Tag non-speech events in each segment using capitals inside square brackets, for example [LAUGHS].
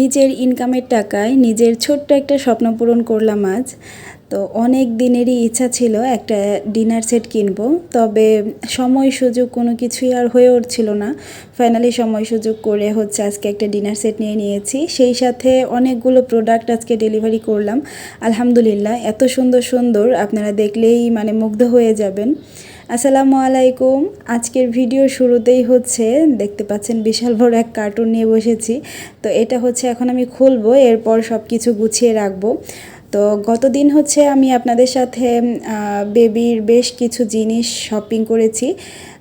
নিজের ইনকামের টাকায় নিজের ছোট্ট একটা স্বপ্ন পূরণ করলাম আজ। তো অনেক দিনেরই ইচ্ছা ছিল একটা ডিনার সেট কিনবো, তবে সময় সুযোগ কোনো কিছুই আর হয়ে উঠছিল না। ফাইনালি সময় সুযোগ করে হচ্ছে আজকে একটা ডিনার সেট নিয়ে নিয়েছি। সেই সাথে অনেকগুলো প্রোডাক্ট আজকে ডেলিভারি করলাম। আলহামদুলিল্লাহ, এত সুন্দর সুন্দর আপনারা দেখলেই মানে মুগ্ধ হয়ে যাবেন। আসসালামু আলাইকুম। আজকের ভিডিও শুরুতেই হচ্ছে, দেখতে পাচ্ছেন বিশাল বড় এক কার্টুন নিয়ে বসেছি। তো এটা হচ্ছে এখন আমি খুলবো, এরপর সব কিছু গুছিয়ে রাখব। তো গতদিন হচ্ছে আমি আপনাদের সাথে বেবির বেশ কিছু জিনিস শপিং করেছি।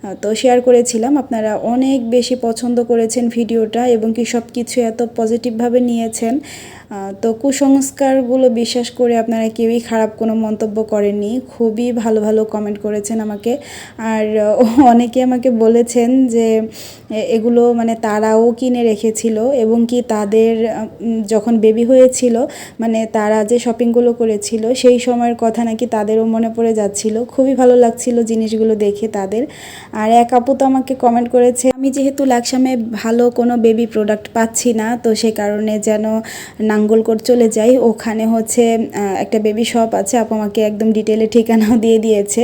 তো শেয়ার করেছিলাম। আপনারা অনেক বেশি পছন্দ করেছেন ভিডিওটা এবং কি সব কিছু এত পজিটিভভাবে নিয়েছেন। তো কুসংস্কারগুলো বিশ্বাস করে আপনারা কেউই খারাপ কোনো মন্তব্য করেননি। খুবই ভালো ভালো কমেন্ট করেছেন আমাকে। আর [LAUGHS] অনেকে আমাকে বলেছেন যে এগুলো মানে তারাও কিনে রেখেছিল এবং কি তাদের যখন বেবি হয়েছিল মানে তারা যে শপিংগুলো করেছিল, সেই সময়ের কথা নাকি তাদেরও মনে পড়ে যাচ্ছিল। খুবই ভালো লাগছিল জিনিসগুলো দেখে তাদের। আর এক আপু তো আমাকে কমেন্ট করেছে, আমি যেহেতু লাকসামে ভালো কোনো বেবি প্রোডাক্ট পাচ্ছি না, তো সে কারণে যেন নাঙ্গল নাঙ্গলকোট চলে যাই। ওখানে হচ্ছে একটা বেবি শপ আছে, আপু আমাকে একদম ডিটেলে ঠিকানাও দিয়ে দিয়েছে।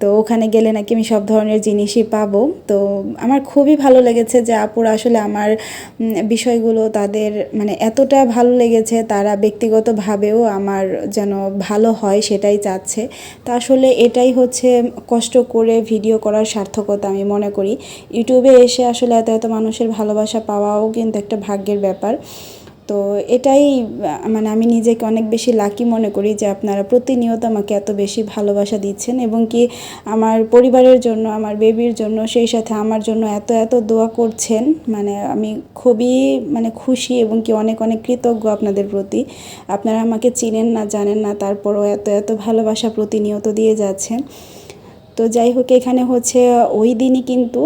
তো ওখানে গেলে নাকি আমি সব ধরনের জিনিসই পাবো। তো আমার খুবই ভালো লেগেছে যে আপুর আসলে আমার বিষয়গুলো তাদের মানে এতটা ভালো লেগেছে, তারা ব্যক্তিগতভাবেও আমার যেন ভালো হয় সেটাই চাচ্ছে। তা আসলে এটাই হচ্ছে কষ্ট করে ভিডিও করার সার্থকতা আমি মনে করি। ইউটিউবে এসে আসলে এত এত মানুষের ভালোবাসা পাওয়াও কিন্তু একটা ভাগ্যের ব্যাপার। তো এটাই মানে আমি নিজেকে অনেক বেশি লাকি মনে করি যে আপনারা প্রতিনিয়ত আমাকে এত বেশি ভালোবাসা দিচ্ছেন এবং কি আমার পরিবারের জন্য, আমার বেবির জন্য, সেই সাথে আমার জন্য এত এত দোয়া করছেন। মানে আমি খুবই মানে খুশি এবং কি অনেক অনেক কৃতজ্ঞ আপনাদের প্রতি। আপনারা আমাকে চিনেন না, জানেন না, তারপরও এত এত ভালোবাসা প্রতিনিয়ত দিয়ে যাচ্ছেন। তো যাই হোক, এখানে হচ্ছে ওই দিনই কিন্তু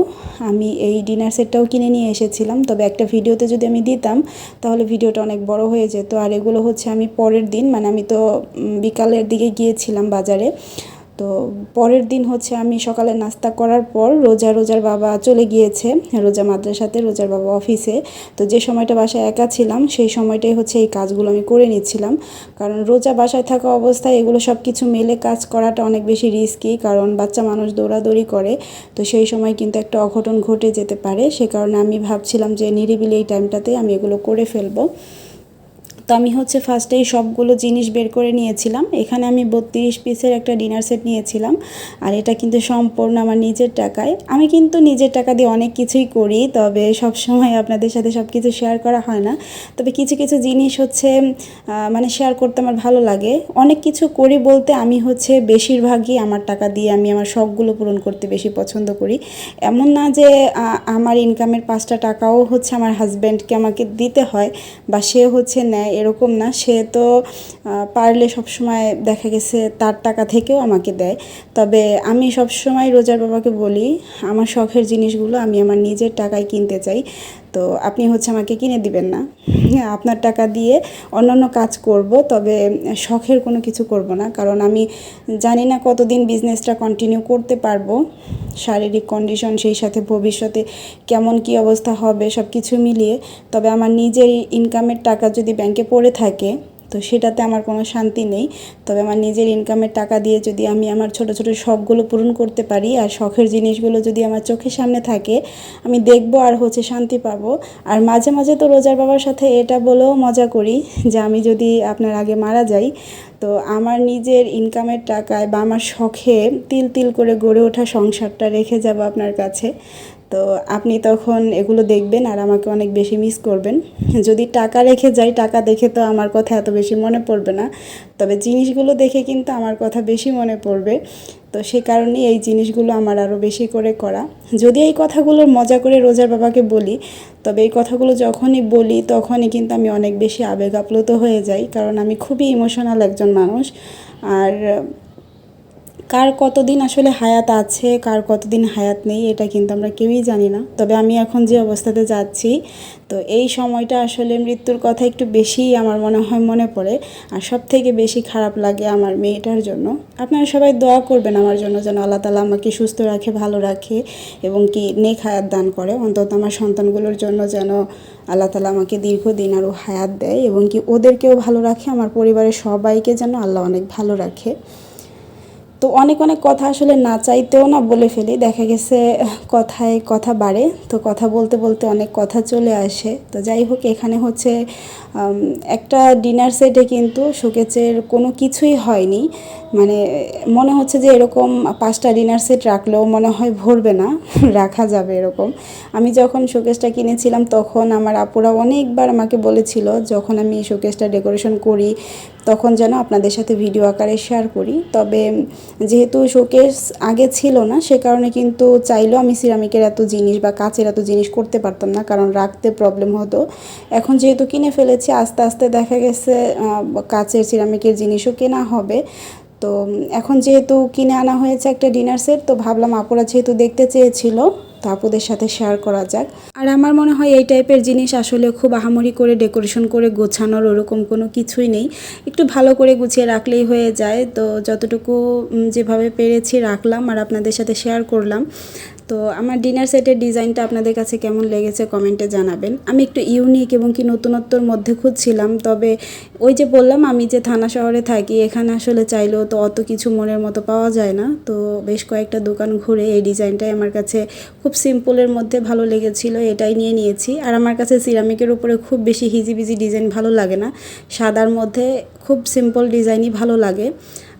আমি এই ডিনার সেটটাও কিনে নিয়ে এসেছিলাম। তবে একটা ভিডিওতে যদি আমি দিতাম, তাহলে ভিডিওটা অনেক বড় হয়ে যেত। আর এগুলো হচ্ছে আমি পরের দিন মানে আমি তো বিকালের দিকে গিয়েছিলাম বাজারে। তো পরের দিন হচ্ছে আমি সকালে নাস্তা করার পর রোজা, রোজার বাবা চলে গিয়েছে, রোজা মাদ্রাসাতে, রোজার বাবা অফিসে। তো যে সময়টা বাসায় একা ছিলাম, সেই সময়টাই হচ্ছে এই কাজগুলো আমি করে নিচ্ছিলাম। কারণ রোজা বাসায় থাকা অবস্থায় এগুলো সব কিছু মেলে কাজ করাটা অনেক বেশি রিস্কি কারণ বাচ্চা মানুষ দৌড়াদৌড়ি করে। তো সেই সময় কিন্তু একটা অঘটন ঘটে যেতে পারে, সে কারণে আমি ভাবছিলাম যে নিরিবিলি এই টাইমটাতে আমি এগুলো করে ফেলব। তো আমি হচ্ছে ফার্স্টেই সবগুলো জিনিস বের করে নিয়েছিলাম। এখানে আমি বত্রিশ পিসের একটা ডিনার সেট নিয়েছিলাম। আর এটা কিন্তু সম্পূর্ণ আমার নিজের টাকায়। আমি কিন্তু নিজের টাকা দিয়ে অনেক কিছুই করি, তবে সব সময় আপনাদের সাথে সব কিছু শেয়ার করা হয় না। তবে কিছু কিছু জিনিস হচ্ছে মানে শেয়ার করতে আমার ভালো লাগে। অনেক কিছু করি বলতে আমি হচ্ছে বেশিরভাগই আমার টাকা দিয়ে আমি আমার শখগুলো পূরণ করতে বেশি পছন্দ করি। এমন না যে আমার ইনকামের পাঁচটা টাকাও হচ্ছে আমার হাজব্যান্ডকে আমাকে দিতে হয়, বা সে হচ্ছে নেয়। এরকম না। সে তো পারলে সবসময় দেখা গেছে তার টাকা থেকেও আমাকে দেয়। তবে আমি সবসময় রোজার বাবাকে বলি, আমার শখের জিনিসগুলো আমি আমার নিজের টাকায় কিনতে চাই। তো আপনি হচ্ছে আমাকে কিনে দিবেন না। আপনার টাকা দিয়ে অন্যান্য কাজ করব, তবে শখের কোনো কিছু করব না, কারণ আমি জানি না কতদিন বিজনেসটা কন্টিনিউ করতে পারব, শারীরিক কন্ডিশন সেই সাথে ভবিষ্যতে কেমন কি অবস্থা হবে সব কিছু মিলিয়ে, তবে আমার নিজের ইনকামের টাকা যদি ব্যাংকে পড়ে থাকে তো সেটাতে আমার কোনো শান্তি নেই। তবে আমার নিজের ইনকামের টাকা দিয়ে যদি আমি আমার ছোট ছোট শখগুলো পূরণ করতে পারি আর শখের জিনিসগুলো যদি আমার চোখের সামনে থাকে, আমি দেখব আর হচ্ছে শান্তি পাবো। আর মাঝে মাঝে তো রোজার বাবার সাথে এটা বলেও মজা করি যে আমি যদি আপনার আগে মারা যাই, তো আমার নিজের ইনকামের টাকায় বা আমার শখে তিল তিল করে গড়ে ওঠা সংসারটা রেখে যাব আপনার কাছে। তো আপনি তখন এগুলো দেখবেন আর আমাকে অনেক বেশি মিস করবেন। যদি টাকা রেখে যাই, টাকা দেখে তো আমার কথা এত বেশি মনে পড়বে না। তবে জিনিসগুলো দেখে কিন্তু আমার কথা বেশি মনে পড়বে। তো সে কারণেই এই জিনিসগুলো আমার আরও বেশি করে করা। যদি এই কথাগুলোর মজা করে রোজার বাবাকে বলি, তবে এই কথাগুলো যখনই বলি, তখনই কিন্তু আমি অনেক বেশি আবেগ আপ্লুত হয়ে যাই। কারণ আমি খুবই ইমোশনাল একজন মানুষ। আর কার কতদিন আসলে হায়াত আছে, কার কতদিন হায়াত নেই, এটা কিন্তু আমরা কেউই জানি না। তবে আমি এখন যে অবস্থাতে যাচ্ছি, তো এই সময়টা আসলে মৃত্যুর কথা একটু বেশিই আমার মনে হয় মনে পড়ে। আর সব থেকে বেশি খারাপ লাগে আমার মেয়েটার জন্য। আপনারা সবাই দোয়া করবেন আমার জন্য যেন আল্লাহ তালা আমাকে সুস্থ রাখে, ভালো রাখে এবং কি নেক হায়াত দান করে। অন্তত আমার সন্তানগুলোর জন্য যেন আল্লাহ তালা আমাকে দীর্ঘদিন আরও হায়াত দেয় এবং কি ওদেরকেও ভালো রাখে, আমার পরিবারের সবাইকে যেন আল্লাহ অনেক ভালো রাখে। তো অনেক অনেক কথা আসলে না চাইতেও না বলে ফেলি। দেখা গেছে কথায় কথা বাড়ে, তো কথা বলতে বলতে অনেক কথা চলে আসে। তো যাই হোক, এখানে হচ্ছে একটা ডিনার সেটে কিন্তু শোকেচের কোনো কিছুই হয়নি। মানে মনে হচ্ছে যে এরকম পাঁচটা ডিনার সেট রাখলেও মনে হয় ভরবে না, [LAUGHS] রাখা যাবে এরকম। আমি যখন শোকেসটা কিনেছিলাম, তখন আমার আপুরা অনেকবার আমাকে বলেছিল, যখন আমি শোকেসটা ডেকোরেশন করি তখন যেন আপনাদের সাথে ভিডিও আকারে শেয়ার করি। তবে যেহেতু শোকেস আগে ছিল না, সে কারণে কিন্তু চাইলেও আমি সিরামিকের এত জিনিস বা কাচের এত জিনিস করতে পারতাম না, কারণ রাখতে প্রবলেম হতো। এখন যেহেতু কিনে ফেলেছি, আস্তে আস্তে দেখা গেছে কাচের সিরামিকের জিনিসও কেনা হবে। তো, এখন যেহেতু কিনে আনা হয়েছে একটা ডিনার সেট তো ভাবলাম আপুরা যেহেতু দেখতে চেয়েছিল তো আপুদের সাথে শেয়ার করা যাক। আর আমার মনে হয় এই টাইপের জিনিস আসলে খুব আহামরি করে ডেকোরেশন করে গোছানোর ওরকম কোনো কিছুই নেই। একটু ভালো করে গুছিয়ে রাখলেই হয়ে যায়। তো যতটুকু যেভাবে পেরেছি রাখলাম আর আপনাদের সাথে শেয়ার করলাম। তো আমার ডিনার সেটের ডিজাইনটা আপনাদের কাছে কেমন লেগেছে কমেন্টে জানাবেন। আমি একটু ইউনিক এবং কি নতুনত্বর মধ্যে খুঁজছিলাম, তবে ওই যে বললাম আমি যে থানা শহরে থাকি, এখানে আসলে চাইলেও তো অত কিছু মনের মতো পাওয়া যায় না। তো বেশ কয়েকটা দোকান ঘুরে এই ডিজাইনটাই আমার কাছে খুব সিম্পলের মধ্যে ভালো লেগেছিল, এটাই নিয়ে নিয়েছি। আর আমার কাছে সিরামিকের উপরে খুব বেশি হিজিবিজি ডিজাইন ভালো লাগে না। সাদার মধ্যে খুব সিম্পল ডিজাইনই ভালো লাগে।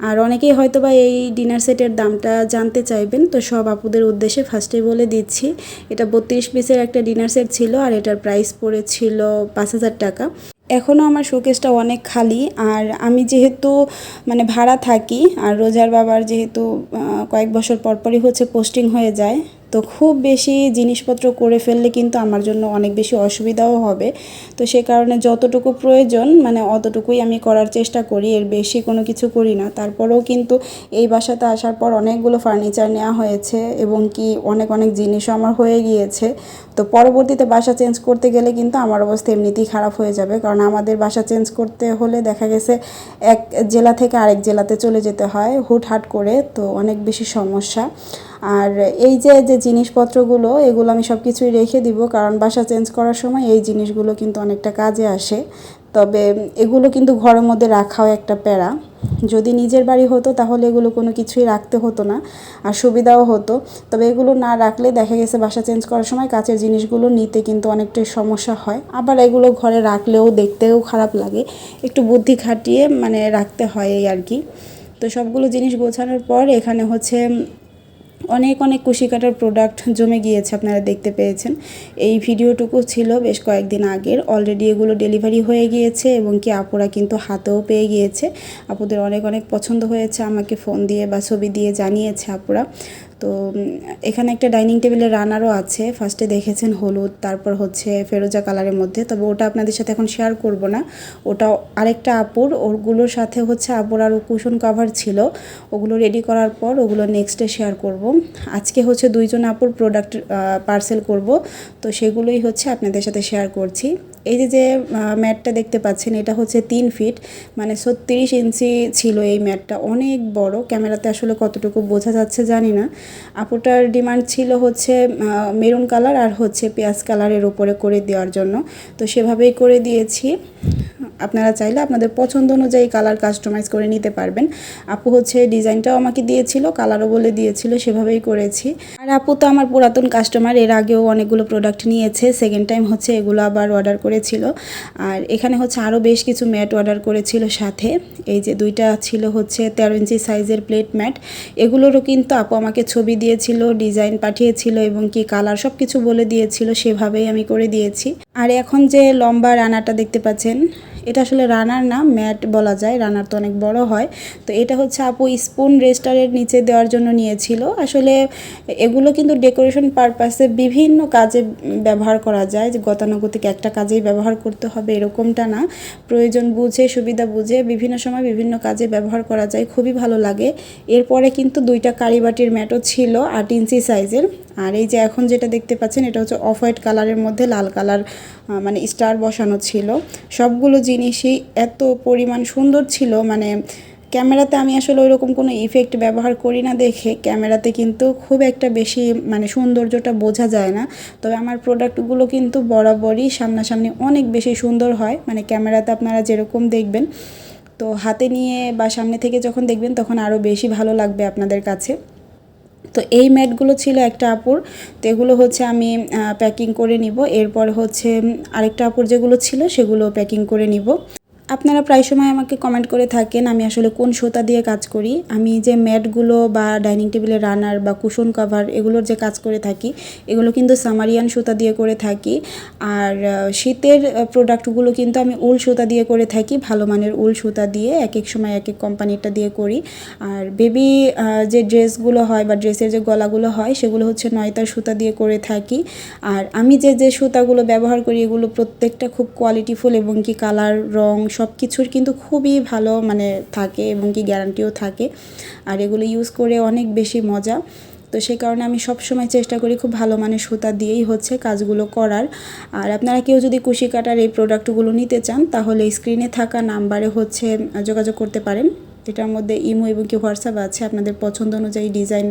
আর অনেকেই হয়তো বা এই ডিনার সেটের দামটা জানতে চাইবেন। তো সব আপুদের উদ্দেশ্যে ফার্স্টে বলে দিচ্ছি, এটা বত্রিশ পিসের একটা ডিনার সেট ছিল আর এটার প্রাইস পড়েছিল পাঁচ হাজার টাকা। এখনও আমার শোকেসটা অনেক খালি আর আমি যেহেতু মানে ভাড়া থাকি আর রোজার বাবার যেহেতু কয়েক বছর পরপরই হচ্ছে পোস্টিং হয়ে যায় তো খুব বেশি জিনিসপত্র করে ফেললে কিন্তু আমার জন্য অনেক বেশি অসুবিধাও হবে। তো সে কারণে যতটুকু প্রয়োজন মানে অতটুকুই আমি করার চেষ্টা করি, এর বেশি কোনো কিছু করি না। তারপরেও কিন্তু এই বাসাতে আসার পর অনেকগুলো ফার্নিচার নেওয়া হয়েছে এবং কি অনেক অনেক জিনিসও আমার হয়ে গিয়েছে। তো পরবর্তীতে বাসা চেঞ্জ করতে গেলে কিন্তু আমার অবস্থা এমনিতেই খারাপ হয়ে যাবে। কারণ আমাদের বাসা চেঞ্জ করতে হলে দেখা গেছে এক জেলা থেকে আরেক জেলাতে চলে যেতে হয় হুটহাট করে, তো অনেক বেশি সমস্যা। আর এই যে যে জিনিসপত্রগুলো, এগুলো আমি সব কিছুই রেখে দিব, কারণ বাসা চেঞ্জ করার সময় এই জিনিসগুলো কিন্তু অনেকটা কাজে আসে। তবে এগুলো কিন্তু ঘরের মধ্যে রাখাও একটা প্যারা। যদি নিজের বাড়ি হতো, তাহলে এগুলো কোনো কিছুই রাখতে হতো না, আর সুবিধাও হতো। তবে এগুলো না রাখলে দেখা গেছে বাসা চেঞ্জ করার সময় কাচের জিনিসগুলো নিতে কিন্তু অনেকটাই সমস্যা হয়। আবার এগুলো ঘরে রাখলেও দেখতেও খারাপ লাগে। একটু বুদ্ধি খাটিয়ে মানে রাখতে হয় এই আর কি। তো সবগুলো জিনিস গোছানোর পর এখানে হচ্ছে অনেক অনেক কুশি কাটার প্রোডাক্ট জমে গিয়েছে, আপনারা দেখতে পেয়েছেন। এই ভিডিওটুকু ছিল বেশ কয়েকদিন আগের। অলরেডি এগুলো ডেলিভারি হয়ে গিয়েছে এবং কি আপুরা কিন্তু হাতেও পেয়ে গিয়েছে। আপুদের অনেক অনেক পছন্দ হয়েছে, আমাকে ফোন দিয়ে বা ছবি দিয়ে জানিয়েছে আপুরা। তো এখানে একটা ডাইনিং টেবিলের রানারও আছে। ফার্স্টে দেখেছেন হলুদ, তারপর হচ্ছে ফেরোজা কালারের মধ্যে। তবে ওটা আপনাদের সাথে এখন শেয়ার করব না। ওটা আরেকটা আপুর, ওগুলোর সাথে হচ্ছে আপুর আরও কুশন কাভার ছিল। ওগুলো রেডি করার পর ওগুলো নেক্সটে শেয়ার করব। আজকে হচ্ছে দুইজন আপুর প্রোডাক্ট পার্সেল করব। তো সেগুলোই হচ্ছে আপনাদের সাথে শেয়ার করছি। এই যে যে ম্যাটটা দেখতে পাচ্ছেন, এটা হচ্ছে তিন ফিট মানে ছত্রিশ ইঞ্চি ছিল এই ম্যাটটা। অনেক বড়, ক্যামেরাতে আসলে কতটুকু বোঝা যাচ্ছে জানি না। আপুটার ডিমান্ড ছিল হচ্ছে মেরুন কালার আর হচ্ছে পেঁয়াজ কালারের ওপরে করে দেওয়ার জন্য। তো সেভাবেই করে দিয়েছি। আপনারা চাইলে আপনাদের পছন্দ অনুযায়ী কালার কাস্টমাইজ করে নিতে পারবেন। আপু হচ্ছে ডিজাইনটাও আমাকে দিয়েছিল কালারও বলে দিয়েছিল, সেভাবেই করেছি। আর আপু তো আমার পুরাতন কাস্টমার এর আগেও অনেকগুলো প্রোডাক্ট নিয়েছে সেকেন্ড টাইম হচ্ছে এগুলো আবার অর্ডার করেছিল। আর এখানে হচ্ছে আরও বেশ কিছু ম্যাট অর্ডার করেছিল সাথে। এই যে দুইটা ছিল হচ্ছে তেরো ইঞ্চি সাইজের প্লেট ম্যাট এগুলোরও কিন্তু আপু আমাকে ছবি দিয়েছিল ডিজাইন পাঠিয়েছিল এবং কি কালার সব কিছু বলে দিয়েছিল, সেভাবেই আমি করে দিয়েছি। আর এখন যে লম্বা রানাটা দেখতে পাচ্ছেন এটা আসলে রানার না, ম্যাট বলা যায়, রানার তো অনেক বড় হয়। তো এটা হচ্ছে আপু স্পুন রেস্টারের নিচে দেওয়ার জন্য নিয়েছিল। আসলে এগুলো কিন্তু ডেকোরেশন পারপাসে বিভিন্ন কাজে ব্যবহার করা যায়, যে গতানুগতিক একটা কাজেই ব্যবহার করতে হবে, এরকমটা না। প্রয়োজন বুঝে, সুবিধা বুঝে, বিভিন্ন সময় বিভিন্ন কাজে ব্যবহার করা যায়, খুবই ভালো লাগে। এরপরে কিন্তু দুইটা কারিবাটির ম্যাটও ছিল আট ইঞ্চি সাইজের। আর এই যে এখন যেটা দেখতে পাচ্ছেন, এটা হচ্ছে অফ হোয়াইট কালারের মধ্যে লাল কালার মানে স্টার বসানো ছিল। সবগুলো জিনিসই এত পরিমাণ সুন্দর ছিল মানে ক্যামেরাতে আমি আসলে ওইরকম কোনো ইফেক্ট ব্যবহার করি না দেখে। ক্যামেরাতে কিন্তু খুব একটা বেশি মানে সৌন্দর্যটা বোঝা যায় না। তবে আমার প্রোডাক্টগুলো কিন্তু বরাবরই সামনাসামনি অনেক বেশি সুন্দর হয়। মানে ক্যামেরাতে আপনারা যেরকম দেখবেন, তো হাতে নিয়ে বা সামনে থেকে যখন দেখবেন, তখন আরও বেশি ভালো লাগবে আপনাদের কাছে। তো এই ম্যাটগুলো ছিল একটা আপুর। তো এগুলো হচ্ছে আমি প্যাকিং করে নিব। এরপর হচ্ছে আরেকটা আপুর যেগুলো ছিল সেগুলো প্যাকিং করে নিব। আপনারা প্রায় সময় আমাকে কমেন্ট করে থাকেন আমি আসলে কোন সুতা দিয়ে কাজ করি। আমি যে ম্যাটগুলো বা ডাইনিং টেবিলের রানার বা কুশন কাভার এগুলোর যে কাজ করে থাকি, এগুলো কিন্তু সামারিয়ান সুতা দিয়ে করে থাকি। আর শীতের প্রোডাক্টগুলো কিন্তু আমি উল সুতা দিয়ে করে থাকি, ভালো মানের উল সুতা দিয়ে এক এক সময় এক এক কোম্পানিটা দিয়ে করি। আর বেবি যে ড্রেসগুলো হয় বা ড্রেসের যে গলাগুলো হয়, সেগুলো হচ্ছে নয়তার সুতা দিয়ে করে থাকি। আর আমি যে যে সুতাগুলো ব্যবহার করি, এগুলো প্রত্যেকটা খুব কোয়ালিটিফুল এবং কি কালার রং সব কিছুর কিন্তু খুবই ভালো মানে থাকে এবং কি গ্যারান্টিও থাকে। আর এগুলো ইউজ করে অনেক বেশি মজা। তো সেই কারণে আমি সব সময় চেষ্টা করি খুব ভালো মানে সুতা দিয়েই হচ্ছে কাজগুলো করার। আর আপনারা কেউ যদি কুশি কাটার এই প্রোডাক্টগুলো নিতে চান, তাহলে স্ক্রিনে থাকা নাম্বারে হচ্ছে যোগাযোগ করতে পারেন। এটার মধ্যে ইমো এবং কি হোয়াটসঅ্যাপ আছে, আপনাদের পছন্দ অনুযায়ী ডিজাইন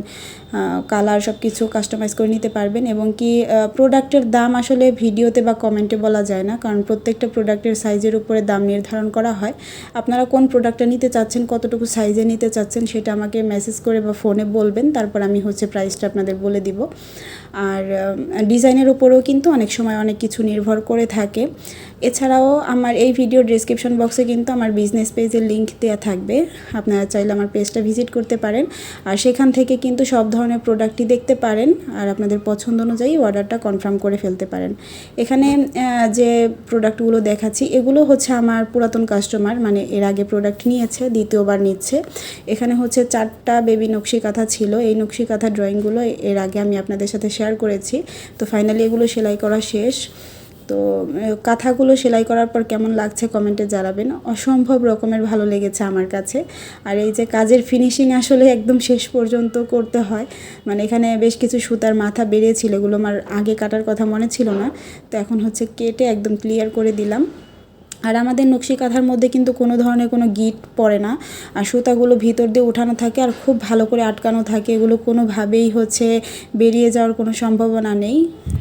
কালার সব কিছু কাস্টমাইজ করে নিতে পারবেন এবং কি প্রোডাক্টের দাম আসলে ভিডিওতে বা কমেন্টে বলা যায় না, কারণ প্রত্যেকটা প্রোডাক্টের সাইজের উপরে দাম নির্ধারণ করা হয়। আপনারা কোন প্রোডাক্টটা নিতে চাচ্ছেন, কতটুকু সাইজে নিতে চাচ্ছেন সেটা আমাকে মেসেজ করে বা ফোনে বলবেন, তারপর আমি হচ্ছে প্রাইসটা আপনাদের বলে দিব। আর ডিজাইনের উপরেও কিন্তু অনেক সময় অনেক কিছু নির্ভর করে থাকে। এছাড়াও আমার এই ভিডিও ডিসক্রিপশন বক্সে কিন্তু আমার বিজনেস পেজের লিঙ্ক দেওয়া থাকবে। আপনারা চাইলে আমার পেজটা ভিজিট করতে পারেন। আর সেখান থেকে কিন্তু সব ধরনের প্রোডাক্টই দেখতে পারেন। আর আপনাদের পছন্দ অনুযায়ী অর্ডারটা কনফার্ম করে ফেলতে পারেন। এখানে যে প্রোডাক্টগুলো দেখাচ্ছি, এগুলো হচ্ছে আমার পুরাতন কাস্টমার মানে এর আগে প্রোডাক্ট নিয়েছে, দ্বিতীয়বার নিচ্ছে। এখানে হচ্ছে চারটা বেবি নকশি কাঁথা ছিল। এই নকশি কাঁথা ড্রয়িংগুলো এর আগে আমি আপনাদের সাথে শেয়ার করেছি। তো ফাইনালি এগুলো সেলাই করা শেষ। তো কাঁথাগুলো সেলাই করার পর কেমন লাগছে কমেন্টে জানাবেন। অসম্ভব রকমের ভালো লেগেছে আমার কাছে। আর এই যে কাজের ফিনিশিং আসলে একদম শেষ পর্যন্ত করতে হয়। মানে এখানে বেশ কিছু সুতার মাথা বেরিয়েছিল, এগুলো আমার আগে কাটার কথা মনে ছিল না। তো এখন হচ্ছে কেটে একদম ক্লিয়ার করে দিলাম। আর আমাদের নকশি কাঁথার মধ্যে কিন্তু কোনো ধরনের কোনো গিট পড়ে না। আর সুতাগুলো ভিতর দিয়ে ওঠানো থাকে আর খুব ভালো করে আটকানো থাকে। এগুলো কোনোভাবেই হচ্ছে বেরিয়ে যাওয়ার কোনো সম্ভাবনা নেই।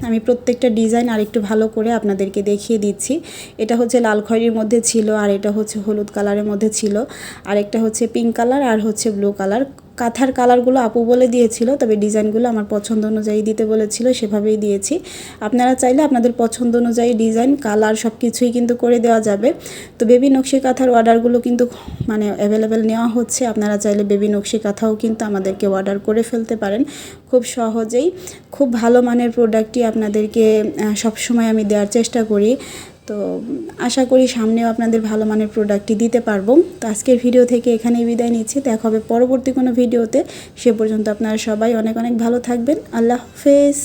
আমি প্রত্যেকটা ডিজাইন আর একটু ভালো করে আপনাদেরকে দেখিয়ে দিচ্ছি। এটা হচ্ছে লাল খয়েরির মধ্যে ছিল আর এটা হচ্ছে হলুদ কালারের মধ্যে ছিল। আর একটা হচ্ছে পিঙ্ক কালার আর হচ্ছে ব্লু কালার। কাঁথার কালারগুলো আপু বলে দিয়েছিল, তবে ডিজাইনগুলো আমার পছন্দ অনুযায়ী দিতে বলেছিল, সেভাবেই দিয়েছি। আপনারা চাইলে আপনাদের পছন্দ অনুযায়ী ডিজাইন, কালার সব কিছুই কিন্তু করে দেওয়া যাবে। তো বেবি নকশি কাঁথার অর্ডারগুলো কিন্তু মানে অ্যাভেলেবেল নেওয়া হচ্ছে, আপনারা চাইলে বেবি নকশি কাঁথাও কিন্তু আমাদেরকে অর্ডার করে ফেলতে পারেন। খুব সহজেই, খুব ভালো মানের প্রোডাক্টই আপনাদেরকে সবসময় আমি দেওয়ার চেষ্টা করি। তো আশা করি সামনেও আপনাদের ভালো মানের প্রোডাক্টটি দিতে পারব। তো আজকের ভিডিও থেকে এখানেই বিদায় নিচ্ছি। দেখা হবে পরবর্তী কোনো ভিডিওতে সে পর্যন্ত আপনারা সবাই অনেক অনেক ভালো থাকবেন। আল্লাহ হাফেজ।